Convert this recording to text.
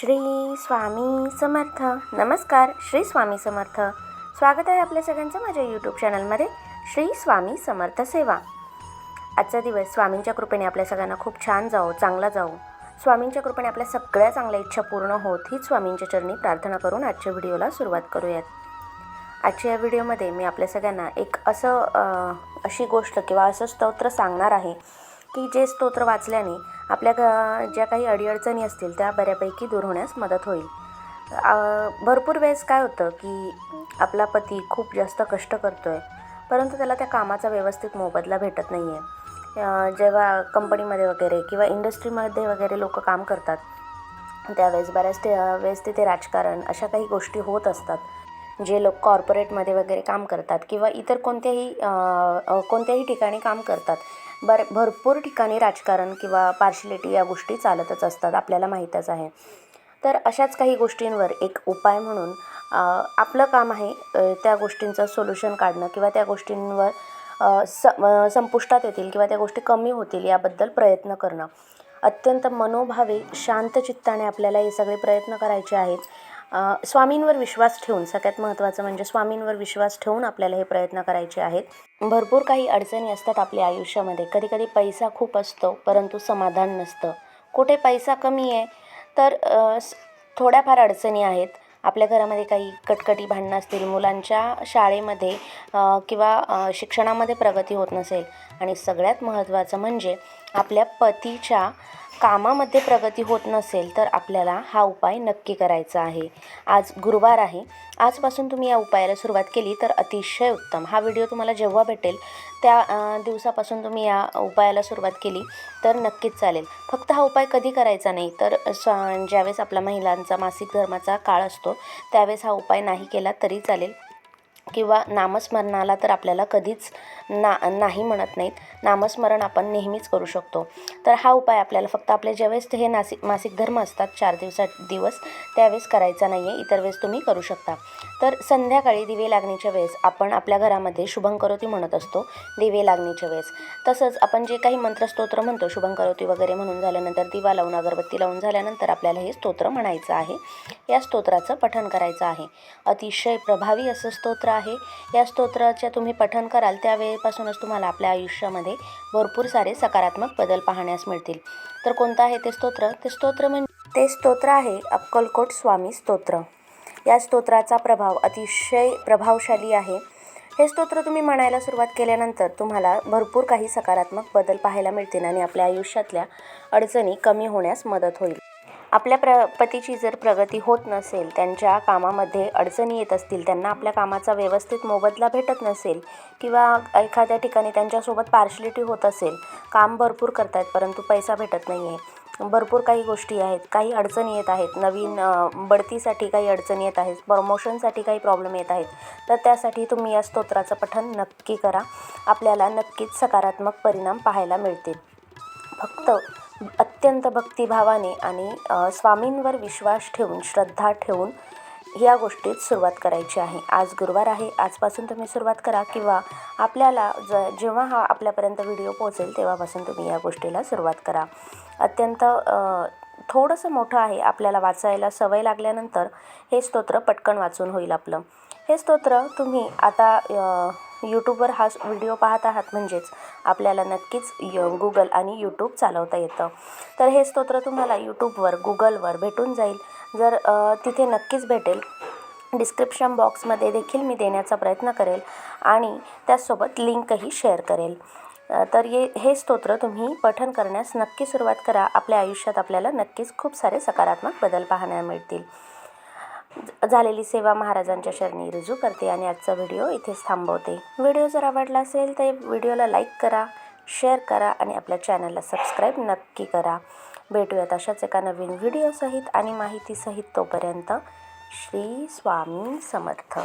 श्री स्वामी समर्थ. नमस्कार श्री स्वामी समर्थ. स्वागत आहे आपल्या सगळ्यांचं माझ्या यूट्यूब चॅनलमध्ये श्री स्वामी समर्थ सेवा. आजचा दिवस स्वामींच्या कृपेने आपल्या सगळ्यांना खूप छान जाओ चांगला जाओ स्वामींच्या कृपेने आपल्या सगळ्या चांगल्या इच्छा पूर्ण होत हीच स्वामींच्या चरणी प्रार्थना करून आजच्या व्हिडिओला सुरुवात करूयात. आजच्या या व्हिडिओमध्ये मी आपल्या सगळ्यांना एक असं अशी गोष्ट किंवा असं स्तोत्र सांगणार आहे की जे स्तोत्र वाचल्याने आपल्या ग ज्या काही अडीअडचणी असतील त्या बऱ्यापैकी दूर होण्यास मदत होईल. भरपूर वेळेस काय होतं की आपला पती खूप जास्त कष्ट करतो आहे परंतु त्याला त्या कामाचा व्यवस्थित मोबदला भेटत नाही आहे जेव्हा कंपनीमध्ये वगैरे किंवा इंडस्ट्रीमध्ये वगैरे लोक काम करतात त्यावेळेस बऱ्याच वेळेस तिथे राजकारण अशा काही गोष्टी होत असतात. जे लोक कॉर्पोरेटमध्ये वगैरे काम करतात किंवा इतर कोणत्याही कोणत्याही ठिकाणी काम करतात बर भरपूर ठिकाणी राजकारण किंवा पार्शलिटी या गोष्टी चालतच असतात आपल्याला माहीतच आहे. तर अशाच काही गोष्टींवर एक उपाय म्हणून आपलं काम आहे त्या गोष्टींचं सोल्युशन काढणं किंवा त्या गोष्टींवर स संपुष्टात येतील किंवा त्या गोष्टी कमी होतील याबद्दल प्रयत्न करणं. अत्यंत मनोभावे शांत चित्ताने आपल्याला हे सगळे प्रयत्न करायचे आहेत. स्वामींवर विश्वास ठेवून सगळ्यात महत्त्वाचं म्हणजे स्वामींवर विश्वास ठेवून आपल्याला हे प्रयत्न करायचे आहेत. भरपूर काही अडचणी असतात आपल्या आयुष्यामध्ये. कधीकधी पैसा खूप असतो परंतु समाधान नसतं. कुठे पैसा कमी आहे तर थोड्याफार अडचणी आहेत. आपल्या घरामध्ये काही कटकटी भांडणं असतील मुलांच्या शाळेमध्ये किंवा शिक्षणामध्ये प्रगती होत नसेल. आणि सगळ्यात महत्त्वाचं म्हणजे आपल्या पतीच्या कामामध्ये प्रगती होत नसेल तर आपल्याला हा उपाय नक्की करायचा आहे. आज गुरुवार आहे. आजपासून तुम्ही या उपायाला सुरुवात केली तर अतिशय उत्तम. हा व्हिडिओ तुम्हाला जेव्हा भेटेल त्या दिवसापासून तुम्ही या उपायाला सुरुवात केली तर नक्कीच चालेल. फक्त हा उपाय कधी करायचा नाही तर स ज्यावेळेस आपला महिलांचा मासिक धर्माचा काळ असतो त्यावेळेस हा उपाय नाही केला तरी चालेल. किंवा नामस्मरणाला तर आपल्याला कधीच ना नाही म्हणत नाहीत. नामस्मरण आपण नेहमीच करू शकतो. तर हा उपाय आपल्याला फक्त आपले ज्यावेळेस हे नासिक मासिक धर्म असतात चार दिवसा दिवस त्यावेळेस करायचा नाही आहे इतर वेळेस तुम्ही करू शकता. तर संध्याकाळी दिवे लागणीच्या वेळेस आपण आपल्या घरामध्ये शुभंकरोती म्हणत असतो दिवे लागणीच्या वेळेस. तसंच आपण जे काही मंत्रस्तोत्र म्हणतो शुभंकरोती वगैरे म्हणून झाल्यानंतर दिवा लावून अगरबत्ती लावून झाल्यानंतर आपल्याला हे स्तोत्र म्हणायचं आहे. या स्तोत्राचं पठण करायचं आहे. अतिशय प्रभावी असं स्तोत्र आहे आहे. या स्तोत्राच्या तुम्ही पठन कराल त्यावेळेपासूनच तुम्हाला आपल्या आयुष्यामध्ये भरपूर सारे सकारात्मक बदल पाहण्यास मिळतील. तर कोणतं आहे ते स्तोत्र? ते स्तोत्र म्हणजे ते स्तोत्र आहे अक्कलकोट स्वामी स्तोत्र. या स्तोत्राचा प्रभाव अतिशय प्रभावशाली आहे. हे स्तोत्र तुम्ही म्हणायला सुरुवात केल्यानंतर तुम्हाला भरपूर काही सकारात्मक बदल पाहायला मिळतील आणि आपल्या आयुष्यातल्या अडचणी कमी होण्यास मदत होईल. आपल्या प्र पतीची जर प्रगती होत नसेल त्यांच्या कामामध्ये अडचणी येत असतील त्यांना आपल्या कामाचा व्यवस्थित मोबदला भेटत नसेल किंवा एखाद्या ठिकाणी त्यांच्यासोबत पार्शलिटी होत असेल काम भरपूर करतायत परंतु पैसा भेटत नाही आहे भरपूर काही गोष्टी आहेत काही अडचणी येत आहेत. नवीन बढतीसाठी काही अडचणी येत आहेत प्रमोशनसाठी काही प्रॉब्लेम येत आहेत. तर त्यासाठी तुम्ही या स्तोत्राचं पठन नक्की करा. आपल्याला नक्कीच सकारात्मक परिणाम पाहायला मिळतील. फक्त अत्यंत भक्तिभावाने आणि स्वामींवर विश्वास ठेवून श्रद्धा ठेवून या गोष्टीत सुरुवात करायची आहे. आज गुरुवार आहे. आजपासून तुम्ही सुरुवात करा किंवा आपल्याला ज जेव्हा हा आपल्यापर्यंत व्हिडिओ पोहोचेल तेव्हापासून तुम्ही या गोष्टीला सुरुवात करा. अत्यंत थोडंसं मोठं आहे. आपल्याला वाचायला सवय लागल्यानंतर हे स्तोत्र पटकन वाचून होईल आपलं. हे स्तोत्र तुम्ही आता यूट्यूबवर हा व्हिडिओ पाहत आहात म्हणजेच आपल्याला नक्कीच य गुगल आणि यूट्यूब चालवता येतं. तर हे स्तोत्र तुम्हाला यूट्यूबवर गुगलवर भेटून जाईल. जर तिथे नक्कीच भेटेल डिस्क्रिप्शन बॉक्समध्ये देखील मी देण्याचा प्रयत्न करेल आणि त्याचसोबत लिंकही शेअर करेल. तर ये हे स्तोत्र तुम्ही पठन करण्यास नक्की सुरुवात करा. आपल्या आयुष्यात आपल्याला नक्कीच खूप सारे सकारात्मक बदल पाहायला मिळतील. झालेली सेवा महाराजांच्या शरणी रुजू करते आणि आजचा व्हिडिओ इथेच थांबवते. व्हिडिओ जर आवडला असेल तर व्हिडिओला लाईक करा शेअर करा आणि आपल्या चॅनलला सबस्क्राईब नक्की करा. भेटूयात अशाच एका नवीन व्हिडिओसहित आणि माहितीसहित तोपर्यंत श्री स्वामी समर्थ.